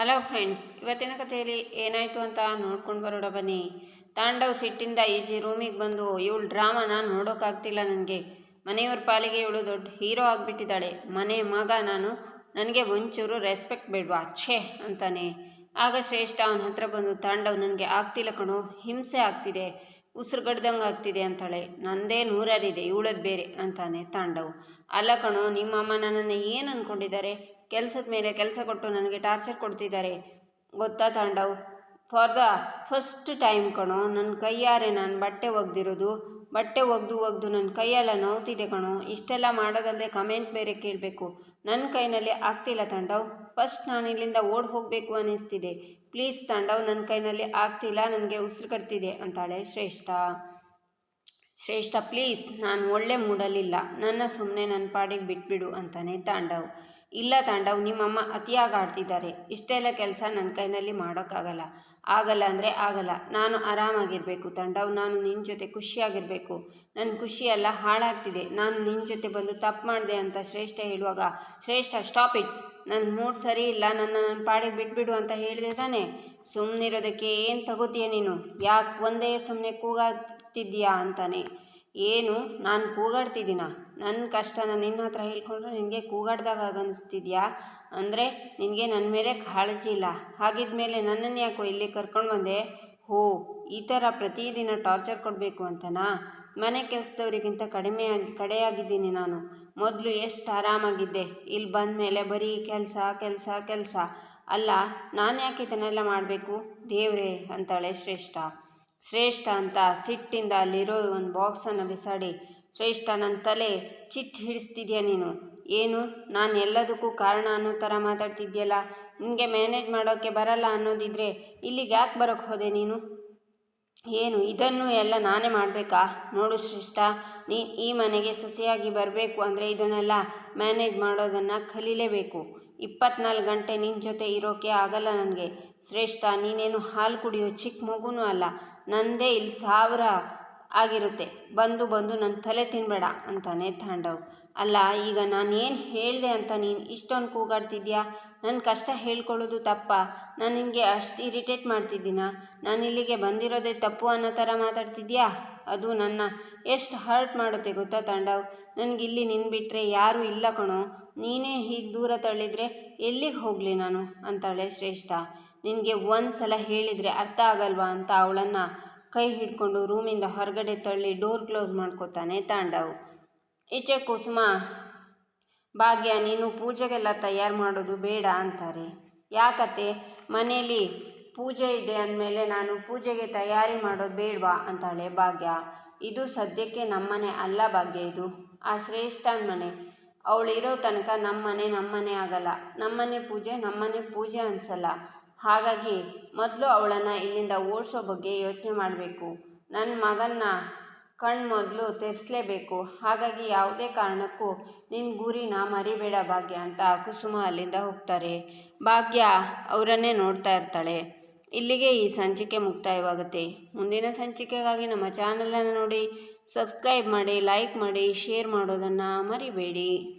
Hello friends, ಇವತ್ತಿನ ಕಥೆಯಲ್ಲಿ ಏನಾಯಿತು ಅಂತ ನೋಡ್ಕೊಂಡು ಬರೋಣ ಬನ್ನಿ. ತಾಂಡವ್ ಸಿಟ್ಟಿಂದ ಈಜಿ ರೂಮಿಗೆ ಬಂದು ಇವಳು ಡ್ರಾಮಾನ ನೋಡೋಕ್ಕಾಗ್ತಿಲ್ಲ ನನಗೆ. ಮನೆಯವ್ರ ಪಾಲಿಗೆ ಇವಳು ದೊಡ್ಡ ಹೀರೋ ಆಗಿಬಿಟ್ಟಿದ್ದಾಳೆ. ಮನೆ ಮಗ ನಾನು. ನನಗೆ ಒಂಚೂರು ರೆಸ್ಪೆಕ್ಟ್ ಬೇಡವಾ? ಛೇ ಅಂತಾನೆ. ಆಗ ಶ್ರೇಷ್ಠ ಅವನ ಹತ್ರ ಬಂದು, ತಾಂಡವ್, ನನಗೆ ಆಗ್ತಿಲ್ಲ ಕಣೋ. ಹಿಂಸೆ ಆಗ್ತಿದೆ. ಉಸಿರುಗಡ್ದಂಗೆ ಆಗ್ತಿದೆ ಅಂತಾಳೆ. ನಂದೇ ನೂರಾರಿದೆ. ಇವಳದ್ದು ಬೇರೆ ಅಂತಾನೆ ತಾಂಡವ್. ಅಲ್ಲ ಕಣೋ, ನಿಮ್ಮಮ್ಮ ನನ್ನನ್ನು ಏನು ಅಂದ್ಕೊಂಡಿದ್ದಾರೆ ಕೆಲಸದ ಮೇಲೆ ಕೆಲಸ ಕೊಟ್ಟು ನನಗೆ ಟಾರ್ಚರ್ ಕೊಡ್ತಿದ್ದಾರೆ. ಗೊತ್ತಾ Tandav? For the first time ಕಣೋ ನನ್ನ ಕೈಯಾರೆ ನಾನು ಬಟ್ಟೆ ಒಗ್ದಿರೋದು, ಬಟ್ಟೆ ಒಗ್ದು ಒಗ್ದು ನನ್ನ ಕೈಯೆಲ್ಲ ನೋವ್ತಿದೆ ಕಣೋ. ಇಷ್ಟೆಲ್ಲ ಮಾಡೋದಲ್ಲದೆ ಕಮೆಂಟ್ ಬೇರೆ ಕೇಳಬೇಕು. ನನ್ನ ಕೈನಲ್ಲಿ ಆಗ್ತಿಲ್ಲ ತಾಂಡವ್. ಫಸ್ಟ್ ನಾನು ಇಲ್ಲಿಂದ ಓಡಿ ಹೋಗಬೇಕು ಅನ್ನಿಸ್ತಿದೆ. ಪ್ಲೀಸ್ ತಾಂಡವ್ ನನ್ನ ಕೈನಲ್ಲಿ ಆಗ್ತಿಲ್ಲ, ನನಗೆ ಉಸಿರು ಕಟ್ತಿದೆ ಅಂತಾಳೆ ಶ್ರೇಷ್ಠ. ಶ್ರೇಷ್ಠ, ಪ್ಲೀಸ್, ನಾನು ಒಳ್ಳೆ ಮೂಡಲಿಲ್ಲ ನನ್ನ ಸುಮ್ಮನೆ ನನ್ನ ಪಾಡಿಗೆ ಬಿಟ್ಬಿಡು ಅಂತಾನೆ ತಾಂಡವ್. ಇಲ್ಲ ತಾಂಡವ್ ನಿಮ್ಮಮ್ಮ ಅತಿಯಾಗಿ ಆಡ್ತಿದ್ದಾರೆ. ಇಷ್ಟೆಲ್ಲ ಕೆಲಸ ನನ್ನ ಕೈನಲ್ಲಿ ಮಾಡೋಕ್ಕಾಗಲ್ಲ. ಆಗಲ್ಲ ಅಂದರೆ ಆಗಲ್ಲ. ನಾನು ಆರಾಮಾಗಿರಬೇಕು ತಾಂಡವ್, ನಾನು ನಿನ್ನ ಜೊತೆ ಖುಷಿಯಾಗಿರಬೇಕು. ನನ್ನ ಖುಷಿಯೆಲ್ಲ ಹಾಳಾಗ್ತಿದೆ. ನಾನು ನಿನ್ನ ಜೊತೆ ಬಂದು ತಪ್ಪು ಮಾಡಿದೆ ಅಂತ ಶ್ರೇಷ್ಠ ಹೇಳುವಾಗ, ಶ್ರೇಷ್ಠ ಸ್ಟಾಪ್ ಇಟ್ ನನ್ನ ಮೂಡ್ ಸರಿ ಇಲ್ಲ. ನನ್ನ ನನ್ನ ಪಾಡಿಗೆ ಬಿಟ್ಬಿಡು ಅಂತ ಹೇಳಿದೆ ತಾನೆ. ಸುಮ್ಮನಿರೋದಕ್ಕೆ ಏನು ತಗೋತೀಯ ನೀನು? ಯಾಕೆ ಒಂದೇ ಸುಮ್ಮನೆ ಕೂಗಾಡ್ತಿದ್ದೀಯಾ? ಅಂತಾನೆ. ಏನು? ನಾನು ಕೂಗಾಡ್ತಿದ್ದೀನ? ನನ್ನ ಕಷ್ಟನ ನಿನ್ನ ಹತ್ರ ಹೇಳ್ಕೊಂಡ್ರೆ ನಿನಗೆ ಕೂಗಾಡ್ದಾಗ ಆಗನ್ನಿಸ್ತಿದ್ಯಾ ಅಂದರೆ ನಿನಗೆ ನನ್ನ ಮೇಲೆ ಕಾಳಜಿ ಇಲ್ಲ. ಹಾಗಿದ್ಮೇಲೆ ನನ್ನನ್ನು ಯಾಕೋ ಇಲ್ಲಿ ಕರ್ಕೊಂಡು ಬಂದೆ? ಹೋ, ಈ ಥರ ಪ್ರತಿದಿನ ಟಾರ್ಚರ್ ಕೊಡಬೇಕು ಅಂತನಾ? ಮನೆ ಕೆಲಸದವರಿಗಿಂತ ಕಡಿಮೆಯಾಗಿ ಕಡೆಯಾಗಿದ್ದೀನಿ ನಾನು. ಮೊದಲು ಎಷ್ಟು ಆರಾಮಾಗಿದ್ದೆ. ಇಲ್ಲಿ ಬಂದ ಮೇಲೆ ಬರೀ ಕೆಲಸ ಕೆಲಸ ಕೆಲಸ. ಅಲ್ಲ, ನಾನು ಯಾಕೆ ಇದನ್ನೆಲ್ಲ ಮಾಡಬೇಕು? ದೇವರೇ, ಅಂತಾಳೆ ಶ್ರೇಷ್ಠ. ಶ್ರೇಷ್ಠ ಅಂತ ಸಿಟ್ಟಿಂದ ಅಲ್ಲಿರೋ ಒಂದು ಬಾಕ್ಸನ್ನು ಬಿಸಾಡಿ, ಶ್ರೇಷ್ಠ ನನ್ನ ತಲೆ ಚಿಟ್ಟು ಹಿಡಿಸ್ತಿದ್ಯಾ ನೀನು? ಏನು? ನಾನು ಎಲ್ಲದಕ್ಕೂ ಕಾರಣ ಅನ್ನೋ ಥರ ಮಾತಾಡ್ತಿದ್ಯಲ್ಲ? ನಿನಗೆ ಮ್ಯಾನೇಜ್ ಮಾಡೋಕ್ಕೆ ಬರಲ್ಲ ಅನ್ನೋದಿದ್ರೆ ಇಲ್ಲಿಗೆ ಯಾಕೆ ಬರೋಕ್ಕೆ ಹೋದೆ ನೀನು? ಏನು, ಇದನ್ನು ಎಲ್ಲ ನಾನೇ ಮಾಡಬೇಕಾ? ನೋಡು ಶ್ರೇಷ್ಠ, ನೀ ಈ ಮನೆಗೆ ಸೊಸೆಯಾಗಿ ಬರಬೇಕು ಅಂದರೆ ಇದನ್ನೆಲ್ಲ ಮ್ಯಾನೇಜ್ ಮಾಡೋದನ್ನು ಕಲೀಲೇಬೇಕು. ಇಪ್ಪತ್ನಾಲ್ಕು ಗಂಟೆ ನಿನ್ನ ಜೊತೆ ಇರೋಕ್ಕೆ ಆಗಲ್ಲ ನನಗೆ. ಶ್ರೇಷ್ಠ, ನೀನೇನು ಹಾಲು ಕುಡಿಯೋ ಚಿಕ್ಕ ಮಗುನೂ ಅಲ್ಲ. ನಂದೇ ಇಲ್ಲಿ ಸಾವಿರ ಆಗಿರುತ್ತೆ. ಬಂದು ಬಂದು ನನ್ನ ತಲೆ ತಿನ್ನಬೇಡ ಅಂತಾನೆ ತಾಂಡವ್. ಅಲ್ಲ, ಈಗ ನಾನೇನು ಹೇಳಿದೆ ಅಂತ ನೀನು ಇಷ್ಟೊಂದು ಕೂಗಾಡ್ತಿದ್ಯಾ? ನನ್ನ ಕಷ್ಟ ಹೇಳ್ಕೊಳ್ಳೋದು ತಪ್ಪ. ನಾನು ನಿಮಗೆ ಅಷ್ಟು ಇರಿಟೇಟ್ ಮಾಡ್ತಿದ್ದೀನ? ನಾನು ಇಲ್ಲಿಗೆ ಬಂದಿರೋದೇ ತಪ್ಪು ಅನ್ನೋ ಥರ ಮಾತಾಡ್ತಿದ್ಯಾ? ಅದು ನನ್ನ ಎಷ್ಟು ಹರ್ಟ್ ಮಾಡುತ್ತೆ ಗೊತ್ತಾ ತಾಂಡವ್? ನನಗೆ ಇಲ್ಲಿ ನಿನ್ನ ಬಿಟ್ಟರೆ ಯಾರೂ ಇಲ್ಲ ಕಣೋ. ನೀನೇ ಹೀಗೆ ದೂರ ತಳ್ಳಿದರೆ ಎಲ್ಲಿಗೆ ಹೋಗಲಿ ನಾನು? ಅಂತಾಳೆ ಶ್ರೇಷ್ಠ. ನಿನಗೆ ಒಂದು ಸಲ ಹೇಳಿದರೆ ಅರ್ಥ ಆಗಲ್ವಾ ಅಂತ ಅವಳನ್ನು ಕೈ ಹಿಡ್ಕೊಂಡು ರೂಮಿಂದ ಹೊರಗಡೆ ತಳ್ಳಿ ಡೋರ್ ಕ್ಲೋಸ್ ಮಾಡ್ಕೋತಾನೆ ತಾಂಡವ್. ಈಚೆ ಕುಸುಮ, ಭಾಗ್ಯ, ನೀನು ಪೂಜೆಗೆಲ್ಲ ತಯಾರು ಮಾಡೋದು ಬೇಡ ಅಂತಾರೆ. ಯಾಕತ್ತೆ, ಮನೇಲಿ ಪೂಜೆ ಇದೆ ಅಂದಮೇಲೆ ನಾನು ಪೂಜೆಗೆ ತಯಾರಿ ಮಾಡೋದು ಬೇಡವಾ? ಅಂತಾಳೆ ಭಾಗ್ಯ. ಇದು ಸದ್ಯಕ್ಕೆ ನಮ್ಮನೆ ಅಲ್ಲ ಭಾಗ್ಯ ಇದು. ಆ ಶ್ರೇಷ್ಠನ ಮನೆ. ಅವಳಿರೋ ತನಕ ನಮ್ಮನೆ ನಮ್ಮನೆ ಆಗಲ್ಲ. ನಮ್ಮನೆ ಪೂಜೆ ನಮ್ಮನೆ ಪೂಜೆ ಅನಿಸಲ್ಲ. ಹಾಗಾಗಿ ಮೊದಲು ಅವಳನ್ನು ಇಲ್ಲಿಂದ ಓಡಿಸೋ ಬಗ್ಗೆ ಯೋಚನೆ ಮಾಡಬೇಕು. ನನ್ನ ಮಗನ್ನ ಕಣ್ಣು ಮೊದಲು ತೆರೆಸಲೇಬೇಕು. ಹಾಗಾಗಿ ಯಾವುದೇ ಕಾರಣಕ್ಕೂ ನಿನ್ನ ಗುರಿನ ಮರಿಬೇಡ ಭಾಗ್ಯ ಅಂತ ಕುಸುಮ ಅಲ್ಲಿಂದ ಹೋಗ್ತಾರೆ. ಭಾಗ್ಯ ಅವರನ್ನೇ ನೋಡ್ತಾ ಇರ್ತಾಳೆ. ಇಲ್ಲಿಗೆ ಈ ಸಂಚಿಕೆ ಮುಕ್ತಾಯವಾಗುತ್ತೆ. ಮುಂದಿನ ಸಂಚಿಕೆಗಾಗಿ ನಮ್ಮ ಚಾನಲನ್ನು ನೋಡಿ, ಸಬ್ಸ್ಕ್ರೈಬ್ ಮಾಡಿ, ಲೈಕ್ ಮಾಡಿ, ಶೇರ್ ಮಾಡೋದನ್ನು ಮರಿಬೇಡಿ.